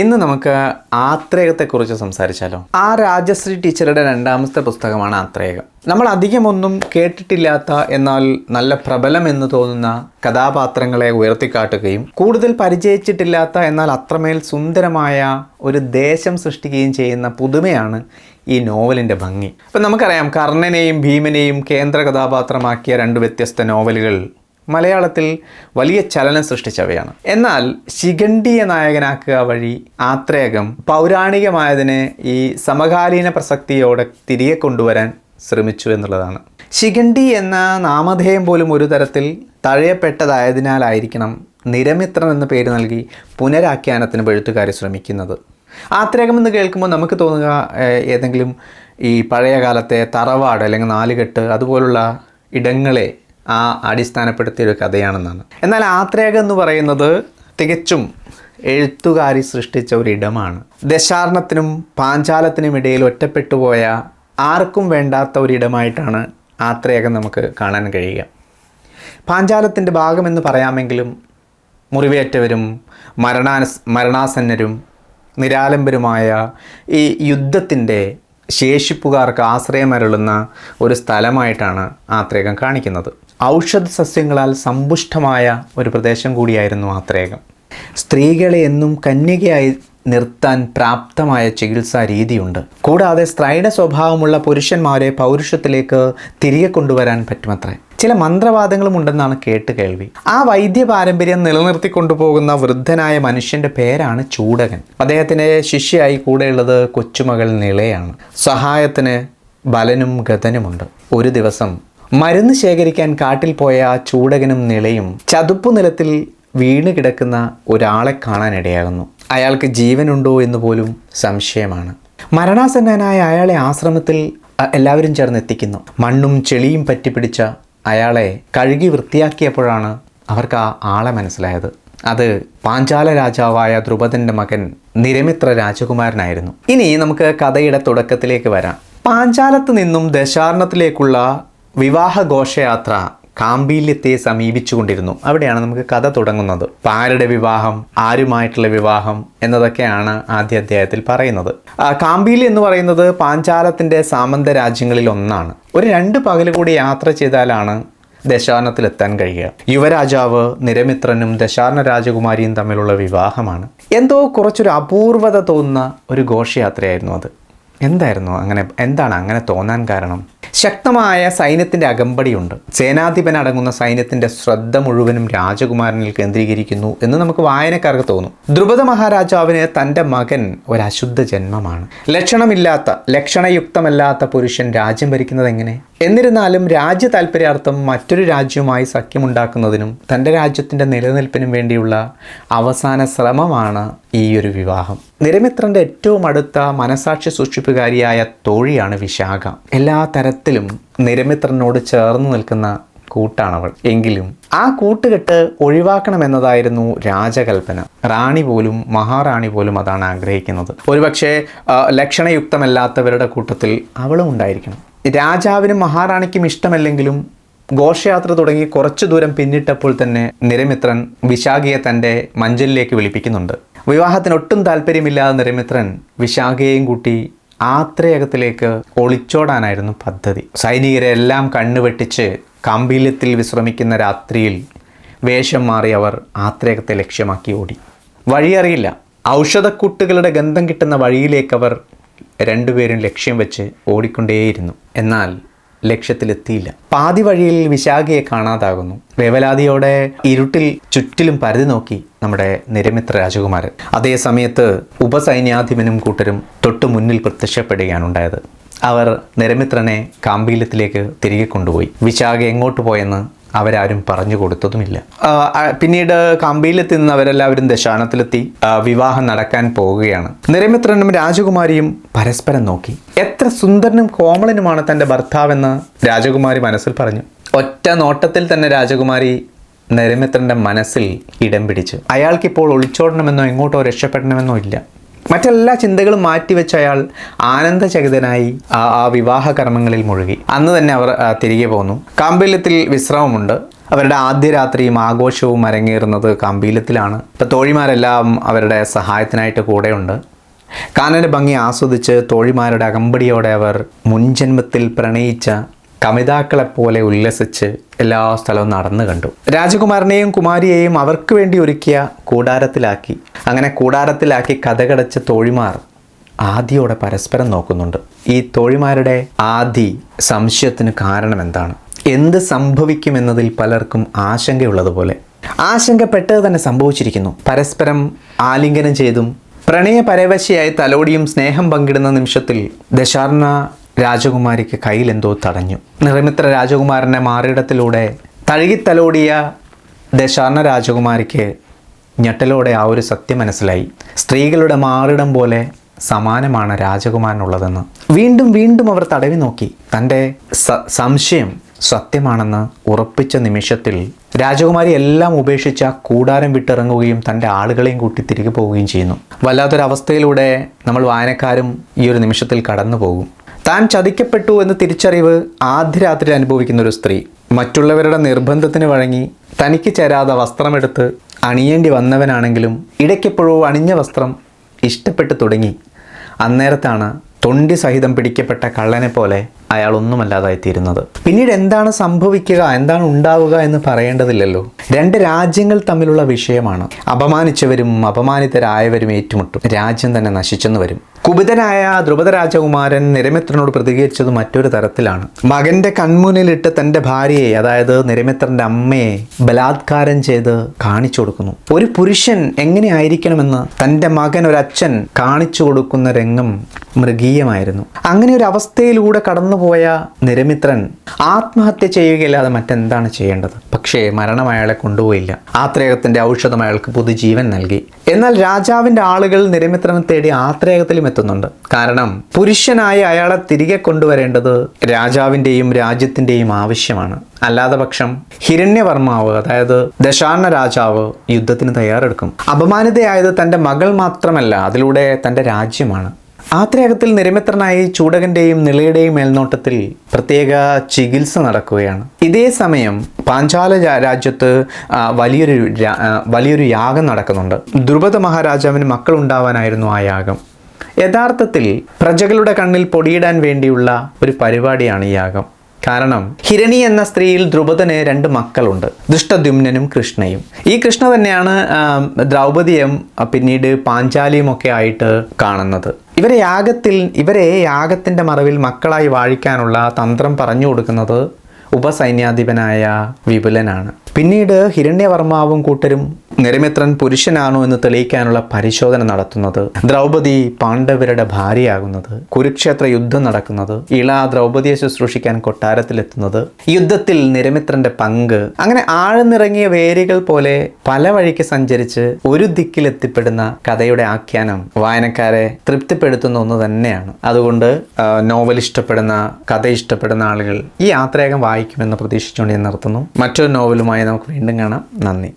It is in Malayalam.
ഇന്ന് നമുക്ക് ആത്രേയത്തെക്കുറിച്ച് സംസാരിച്ചാലോ? ആ രാജശ്രീ ടീച്ചറുടെ രണ്ടാമത്തെ പുസ്തകമാണ് ആത്രേയം. നമ്മൾ അധികമൊന്നും കേട്ടിട്ടില്ലാത്ത എന്നാൽ നല്ല പ്രബലം എന്ന് തോന്നുന്ന കഥാപാത്രങ്ങളെ ഉയർത്തിക്കാട്ടുകയും കൂടുതൽ പരിചയിച്ചിട്ടില്ലാത്ത എന്നാൽ അത്രമേൽ സുന്ദരമായ ഒരു ദേശം സൃഷ്ടിക്കുകയും ചെയ്യുന്ന പുതുമയാണ് ഈ നോവലിന്റെ ഭംഗി. അപ്പം നമുക്കറിയാം കർണനെയും ഭീമനെയും കേന്ദ്ര കഥാപാത്രമാക്കിയ രണ്ട് വ്യത്യസ്ത നോവലുകൾ മലയാളത്തിൽ വലിയ ചലനം സൃഷ്ടിച്ചവയാണ്. എന്നാൽ ശിഖണ്ഡിയെ നായകനാക്കുക വഴി ആത്രേകം പൗരാണികമായതിനെ ഈ സമകാലീന പ്രസക്തിയോടെ തിരികെ കൊണ്ടുവരാൻ ശ്രമിച്ചു എന്നുള്ളതാണ്. ശിഖണ്ഡി എന്ന നാമധേയം പോലും ഒരു തരത്തിൽ തഴയപ്പെട്ടതായതിനാലായിരിക്കണം നിരമിത്രൻ എന്ന പേര് നൽകി പുനരാഖ്യാനത്തിന് എഴുത്തുകാർ ശ്രമിക്കുന്നത്. ആത്രേകം എന്ന് കേൾക്കുമ്പോൾ നമുക്ക് തോന്നുക ഏതെങ്കിലും ഈ പഴയ കാലത്തെ തറവാട് അല്ലെങ്കിൽ നാലുകെട്ട് അതുപോലുള്ള ഇടങ്ങളെ ആ അടിസ്ഥാനപ്പെടുത്തിയ ഒരു കഥയാണെന്നാണ്. എന്നാൽ ആത്രേക എന്ന് പറയുന്നത് തികച്ചും എഴുത്തുകാരി സൃഷ്ടിച്ച ഒരിടമാണ് ദശാർണത്തിനും പാഞ്ചാലത്തിനും ഇടയിൽ ഒറ്റപ്പെട്ടുപോയ ആർക്കും വേണ്ടാത്ത ഒരിടമായിട്ടാണ് ആത്രേക നമുക്ക് കാണാൻ കഴിയുക. പാഞ്ചാലത്തിന്റെ ഭാഗമെന്ന് പറയാമെങ്കിലും മുറിവേറ്റവരും മരണാനസ് മരണാസന്നരും നിരാലംബരുമായ ഈ യുദ്ധത്തിന്റെ ശേഷിപ്പുകാർക്ക് ആശ്രയമരുളുന്ന ഒരു സ്ഥലമായിട്ടാണ് ആത്രേകം കാണിക്കുന്നത്. ഔഷധ സസ്യങ്ങളാൽ സമ്പുഷ്ടമായ ഒരു പ്രദേശം കൂടിയായിരുന്നു ആത്രേകം. സ്ത്രീകളെ എന്നും കന്യകയായി നിർത്താൻ പ്രാപ്തമായ ചികിത്സാ രീതിയുണ്ട്. കൂടാതെ സ്ത്രൈഡ സ്വഭാവമുള്ള പുരുഷന്മാരെ പൗരുഷത്തിലേക്ക് തിരികെ കൊണ്ടുവരാൻ പറ്റുമത്രേ. ചില മന്ത്രവാദങ്ങളും ഉണ്ടെന്നാണ് കേട്ട് കേൾവി. ആ വൈദ്യ പാരമ്പര്യം നിലനിർത്തി കൊണ്ടുപോകുന്ന വൃദ്ധനായ മനുഷ്യന്റെ പേരാണ് ചൂടകൻ. അദ്ദേഹത്തിന്റെ ശിഷ്യയായി കൂടെയുള്ളത് കൊച്ചുമകൾ നിളയാണ്. സഹായത്തിന് ബലനും ഗതനുമുണ്ട്. ഒരു ദിവസം മരുന്ന് ശേഖരിക്കാൻ കാട്ടിൽ പോയ ചൂടകനും നിളയും ചതുപ്പു നിലത്തിൽ വീണ് കിടക്കുന്ന ഒരാളെ കാണാനിടയാകുന്നു. അയാൾക്ക് ജീവനുണ്ടോ എന്ന് പോലും സംശയമാണ്. മരണാസന്നനായ അയാളെ ആശ്രമത്തിൽ എല്ലാവരും ചേർന്ന് എത്തിക്കുന്നു മണ്ണും ചെളിയും പറ്റിപ്പിടിച്ച അയാളെ കഴുകി വൃത്തിയാക്കിയപ്പോഴാണ് അവർക്ക് ആ ആളെ മനസ്സിലായത്. അത് പാഞ്ചാല രാജാവായ ധ്രുപദന്റെ മകൻ നിരമിത്ര രാജകുമാരനായിരുന്നു. ഇനി നമുക്ക് കഥയുടെ തുടക്കത്തിലേക്ക് വരാം. പാഞ്ചാലത്ത് നിന്നും ദശാർണത്തിലേക്കുള്ള വിവാഹ ഘോഷയാത്ര കാമ്പീല്യത്തെ സമീപിച്ചുകൊണ്ടിരുന്നു. അവിടെയാണ് നമുക്ക് കഥ തുടങ്ങുന്നത്. ആരുടെ വിവാഹം ആരുമായിട്ടുള്ള വിവാഹം എന്നതൊക്കെയാണ് ആദ്യ അധ്യായത്തിൽ പറയുന്നത്. കാമ്പീല്യം എന്ന് പറയുന്നത് പാഞ്ചാലത്തിന്റെ സാമന്ത രാജ്യങ്ങളിൽ ഒന്നാണ്. ഒരു രണ്ട് പകൽ കൂടി യാത്ര ചെയ്താലാണ് ദശാനത്തിലെത്താൻ കഴിയുക. യുവരാജാവ് നിരമിത്രനും ദശാന രാജകുമാരിയും തമ്മിലുള്ള വിവാഹമാണ്. എന്തോ കുറച്ചൊരു അപൂർവത തോന്നുന്ന ഒരു ഘോഷയാത്രയായിരുന്നു അത്. എന്തായിരുന്നു അങ്ങനെ എന്താണ് അങ്ങനെ തോന്നാൻ കാരണം? ശക്തമായ സൈന്യത്തിന്റെ അകമ്പടിയുണ്ട്. സേനാധിപൻ അടങ്ങുന്ന സൈന്യത്തിന്റെ ശ്രദ്ധ മുഴുവനും രാജകുമാരനിൽ കേന്ദ്രീകരിക്കുന്നു എന്ന് നമുക്ക് വായനക്കാർക്ക് തോന്നും. ദ്രുപദ മഹാരാജാവിന് തന്റെ മകൻ ഒരു അശുദ്ധ ജന്മമാണ്. ലക്ഷണമില്ലാത്ത ലക്ഷണയുക്തമല്ലാത്ത പുരുഷൻ രാജ്യം ഭരിക്കുന്നത് എങ്ങനെ? എന്നിരുന്നാലും രാജ്യ താല്പര്യാർത്ഥം മറ്റൊരു രാജ്യവുമായി സഖ്യമുണ്ടാക്കുന്നതിനും തന്റെ രാജ്യത്തിന്റെ നിലനിൽപ്പിനും വേണ്ടിയുള്ള അവസാന ശ്രമമാണ് ഈ ഒരു വിവാഹം. നിരമിത്രന്റെ ഏറ്റവും അടുത്ത മനസാക്ഷി സൂക്ഷിപ്പുകാരിയായ തോഴിയാണ് വിശാഖ. എല്ലാ തരത്തിലും നിരമിത്രനോട് ചേർന്ന് നിൽക്കുന്ന കൂട്ടാണവൾ. എങ്കിലും ആ കൂട്ടുകെട്ട് ഒഴിവാക്കണമെന്നതായിരുന്നു രാജകൽപ്പന. റാണി പോലും മഹാറാണി പോലും അതാണ് ആഗ്രഹിക്കുന്നത്. ഒരുപക്ഷെ ലക്ഷണയുക്തമല്ലാത്തവരുടെ കൂട്ടത്തിൽ അവളും ഉണ്ടായിരിക്കണം. രാജാവിനും മഹാറാണിക്കും ഇഷ്ടമല്ലെങ്കിലും ഘോഷയാത്ര തുടങ്ങി കുറച്ചു ദൂരം പിന്നിട്ടപ്പോൾ തന്നെ നിരമിത്രൻ വിശാഖിയെ തന്റെ മഞ്ചലിലേക്ക് വിളിപ്പിക്കുന്നുണ്ട്. വിവാഹത്തിന് ഒട്ടും താല്പര്യമില്ലാതെ നിരമിത്രൻ വിശാഖയെയും കൂട്ടി ആത്രയകത്തിലേക്ക് ഒളിച്ചോടാനായിരുന്നു പദ്ധതി. സൈനികരെ എല്ലാം കണ്ണുവെട്ടിച്ച് കാമ്പീല്യത്തിൽ വിശ്രമിക്കുന്ന രാത്രിയിൽ വേഷം മാറി അവർ ആത്രയകത്തെ ലക്ഷ്യമാക്കി ഓടി. വഴിയറിയില്ല. ഔഷധക്കൂട്ടുകളുടെ ഗന്ധം കിട്ടുന്ന വഴിയിലേക്ക് അവർ രണ്ടുപേരും ലക്ഷ്യം വെച്ച് ഓടിക്കൊണ്ടേയിരുന്നു. എന്നാൽ ലക്ഷ്യത്തിലെത്തിയില്ല. പാതി വഴിയിൽ വിശാഖയെ കാണാതാകുന്നു. വേവലാതിയോടെ ഇരുട്ടിൽ ചുറ്റിലും പരിധി നോക്കി നമ്മുടെ നിരമിത്ര രാജകുമാരൻ. അതേ സമയത്ത് ഉപസൈന്യാധിപനും കൂട്ടരും തൊട്ടു മുന്നിൽ പ്രത്യക്ഷപ്പെടുകയാണ് ഉണ്ടായത് അവർ നിരമിത്രനെ കാമ്പീല്യത്തിലേക്ക് തിരികെ കൊണ്ടുപോയി. വിശാഖ എങ്ങോട്ട് പോയെന്ന് അവരാരും പറഞ്ഞു കൊടുത്തതുമില്ല. പിന്നീട് കമ്പിയിലെത്തി നിന്ന് അവരെല്ലാവരും ദശാനത്തിലെത്തി വിവാഹം നടക്കാൻ പോവുകയാണ് നിരമിത്രനും രാജകുമാരിയും പരസ്പരം നോക്കി. എത്ര സുന്ദരനും കോമളനുമാണ് തന്റെ ഭർത്താവെന്ന് രാജകുമാരി മനസ്സിൽ പറഞ്ഞു. ഒറ്റ നോട്ടത്തിൽ തന്നെ രാജകുമാരി നരമിത്രന്റെ മനസ്സിൽ ഇടം പിടിച്ചു. അയാൾക്കിപ്പോൾ ഒളിച്ചോടണമെന്നോ എങ്ങോട്ടോ രക്ഷപ്പെടണമെന്നോ ഇല്ല. മറ്റെല്ലാ ചിന്തകളും മാറ്റിവെച്ച അയാൾ ആനന്ദചകിതനായി ആ വിവാഹ കർമ്മങ്ങളിൽ മുഴുകി. അന്ന് തന്നെ അവർ തിരികെ പോന്നു. കാമ്പീല്യത്തിൽ വിശ്രമമുണ്ട്. അവരുടെ ആദ്യ രാത്രിയും ആഘോഷവും അരങ്ങേറുന്നത് കാമ്പീലത്തിലാണ് ഇപ്പം തോഴിമാരെല്ലാം അവരുടെ സഹായത്തിനായിട്ട് കൂടെയുണ്ട്. കാനന്റെ ഭംഗി ആസ്വദിച്ച് തോഴിമാരുടെ അകമ്പടിയോടെ അവർ മുൻജന്മത്തിൽ പ്രണയിച്ച കമിതാക്കളെപ്പോലെ ഉല്ലസിച്ച് എല്ലാ സ്ഥലവും നടന്നു കണ്ടു. രാജകുമാരനെയും കുമാരിയെയും അവർക്ക് വേണ്ടി ഒരുക്കിയ കൂടാരത്തിലാക്കി. അങ്ങനെ കൂടാരത്തിലാക്കി കഥകടച്ച തോഴിമാർ ആദിയോടെ പരസ്പരം നോക്കുന്നുണ്ട്. ഈ തോഴിമാരുടെ ആദി സംശയത്തിന് കാരണം എന്താണ് എന്ത് സംഭവിക്കുമെന്നതിൽ പലർക്കും ആശങ്കയുള്ളതുപോലെ. ആശങ്കപ്പെട്ടത് തന്നെ സംഭവിച്ചിരിക്കുന്നു. പരസ്പരം ആലിംഗനം ചെയ്തും പ്രണയ പരവശയായി തലോടിയും സ്നേഹം പങ്കിടുന്ന നിമിഷത്തിൽ ദശാർണ രാജകുമാരിക്ക് കയ്യിൽ എന്തോ തടഞ്ഞു. നിർമ്മിത്ര രാജകുമാരന്റെ മാറിയിടത്തിലൂടെ തഴുകിത്തലോടിയ ദശാർണ രാജകുമാരിക്ക് ഞെട്ടലോടെ ആ ഒരു സത്യം മനസ്സിലായി. സ്ത്രീകളുടെ മാറിടം പോലെ സമാനമാണ് രാജകുമാരനുള്ളതെന്ന്. വീണ്ടും വീണ്ടും അവർ തടവി നോക്കി. തന്റെ സംശയം സത്യമാണെന്ന് ഉറപ്പിച്ച നിമിഷത്തിൽ രാജകുമാരി എല്ലാം ഉപേക്ഷിച്ച കൂടാരം വിട്ടിറങ്ങുകയും തന്റെ ആളുകളെയും കൂട്ടി തിരികെ പോവുകയും ചെയ്യുന്നു. വല്ലാത്തൊരവസ്ഥയിലൂടെ നമ്മൾ വായനക്കാരും ഈ ഒരു നിമിഷത്തിൽ കടന്നു പോകും താൻ ചതിക്കപ്പെട്ടു എന്ന തിരിച്ചറിവ് ആദ്യ രാത്രി അനുഭവിക്കുന്ന ഒരു സ്ത്രീ. മറ്റുള്ളവരുടെ നിർബന്ധത്തിന് വഴങ്ങി തനിക്ക് ചേരാതെ വസ്ത്രമെടുത്ത് അണിയേണ്ടി വന്നവനാണെങ്കിലും ഇടയ്ക്കെപ്പോഴോ അണിഞ്ഞ വസ്ത്രം ഇഷ്ടപ്പെട്ടു തുടങ്ങി. അന്നേരത്താണ് തൊണ്ടി സഹിതം പിടിക്കപ്പെട്ട കള്ളനെ പോലെ അയാൾ ഒന്നുമല്ലാതായിത്തീരുന്നത് പിന്നീട് എന്താണ് സംഭവിക്കുക എന്താണ് ഉണ്ടാവുക എന്ന് പറയേണ്ടതില്ലല്ലോ. രണ്ട് രാജ്യങ്ങൾ തമ്മിലുള്ള വിഷയമാണ്. അപമാനിച്ചവരും അപമാനിതരായവരും ഏറ്റുമുട്ടും. രാജ്യം തന്നെ നശിച്ചെന്ന് വരും. കുപിതനായ ധ്രുപദ രാജകുമാരൻ നിരമിത്രനോട് പ്രതികരിച്ചത് മറ്റൊരു തരത്തിലാണ്. മകന്റെ കൺമുന്നിലിട്ട് തന്റെ ഭാര്യയെ അതായത് നിരമിത്രന്റെ അമ്മയെ ബലാത്കാരം ചെയ്ത് കാണിച്ചു കൊടുക്കുന്നു. ഒരു പുരുഷൻ എങ്ങനെയായിരിക്കണമെന്ന് തന്റെ മകൻ ഒരച്ഛൻ കാണിച്ചു കൊടുക്കുന്ന രംഗം മൃഗീയമായിരുന്നു. അങ്ങനെ ഒരു അവസ്ഥയിലൂടെ കടന്നുപോയ നിരമിത്രൻ ആത്മഹത്യ ചെയ്യുകയല്ലാതെ മറ്റെന്താണ് ചെയ്യേണ്ടത്? പക്ഷേ മരണം അയാളെ കൊണ്ടുപോയില്ല. ആത്രേഹത്തിന്റെ ഔഷധം അയാൾക്ക് പുതുജീവൻ നൽകി. എന്നാൽ രാജാവിന്റെ ആളുകൾ നിരമിത്രനെ തേടി ആത്രേയത്തിലും എത്തുന്നുണ്ട്. കാരണം പുരുഷനായി അയാളെ തിരികെ കൊണ്ടുവരേണ്ടത് രാജാവിന്റെയും രാജ്യത്തിന്റെയും ആവശ്യമാണ്. അല്ലാതെ പക്ഷം ഹിരണ്യവർമാവ് അതായത് ദശാർണ രാജാവ് യുദ്ധത്തിന് തയ്യാറെടുക്കും. അപമാനിതയായത് തന്റെ മകൾ മാത്രമല്ല അതിലൂടെ തന്റെ രാജ്യമാണ്. ആത്രേയത്തിൽ നിരമിത്രനായി ചൂടകന്റെയും നിളയുടെയും മേൽനോട്ടത്തിൽ പ്രത്യേക ചികിത്സ നടക്കുകയാണ്. ഇതേ സമയം പാഞ്ചാല രാജ്യത്ത് വലിയൊരു വലിയൊരു യാഗം നടക്കുന്നുണ്ട്. ദ്രുപദ മഹാരാജാവിന് മക്കൾ ഉണ്ടാവാനായിരുന്നു ആ യാഗം. യഥാർത്ഥത്തിൽ പ്രജകളുടെ കണ്ണിൽ പൊടിയിടാൻ വേണ്ടിയുള്ള ഒരു പരിപാടിയാണ് ഈ യാഗം. കാരണം ഹിരണി എന്ന സ്ത്രീയിൽ ദ്രുപദന് രണ്ട് മക്കളുണ്ട്. ദുഷ്ടദ്യുമ്നനും കൃഷ്ണയും. ഈ കൃഷ്ണ തന്നെയാണ് ദ്രൗപതിയും പിന്നീട് പാഞ്ചാലിയും ഒക്കെ ആയിട്ട് കാണുന്നത്. ഇവരെ യാഗത്തിൽ ഇവരെ യാഗത്തിന്റെ മറവിൽ മക്കളായി വാഴിക്കാനുള്ള തന്ത്രം പറഞ്ഞു കൊടുക്കുന്നത് ഉപസൈന്യാധിപനായ വിപുലനാണ്. പിന്നീട് ഹിരണ്യവർമാവും കൂട്ടരും നിരമിത്രൻ പുരുഷനാണോ എന്ന് തെളിയിക്കാനുള്ള പരിശോധന നടത്തുന്നത്. ദ്രൗപദി പാണ്ഡവരുടെ ഭാര്യയാകുന്നത് കുരുക്ഷേത്ര യുദ്ധം നടക്കുന്നത് ഇള ദ്രൗപദിയെ ശുശ്രൂഷിക്കാൻ കൊട്ടാരത്തിലെത്തുന്നത്. യുദ്ധത്തിൽ നിരമിത്രന്റെ പങ്ക് അങ്ങനെ ആഴ്ന്നിറങ്ങിയ വേരുകൾ പോലെ പല വഴിക്ക് സഞ്ചരിച്ച് ഒരു ദിക്കിലെത്തിപ്പെടുന്ന കഥയുടെ ആഖ്യാനം വായനക്കാരെ തൃപ്തിപ്പെടുത്തുന്ന ഒന്ന് തന്നെയാണ്. അതുകൊണ്ട് നോവൽ ഇഷ്ടപ്പെടുന്ന കഥ ഇഷ്ടപ്പെടുന്ന ആളുകൾ ഈ യാത്രയകം വായിക്കുമെന്ന് പ്രതീക്ഷിച്ചുകൊണ്ട് ഞാൻ നിർത്തുന്നു. മറ്റൊരു നോവലുമായി നമുക്ക് വീണ്ടും കാണാം. നന്ദി.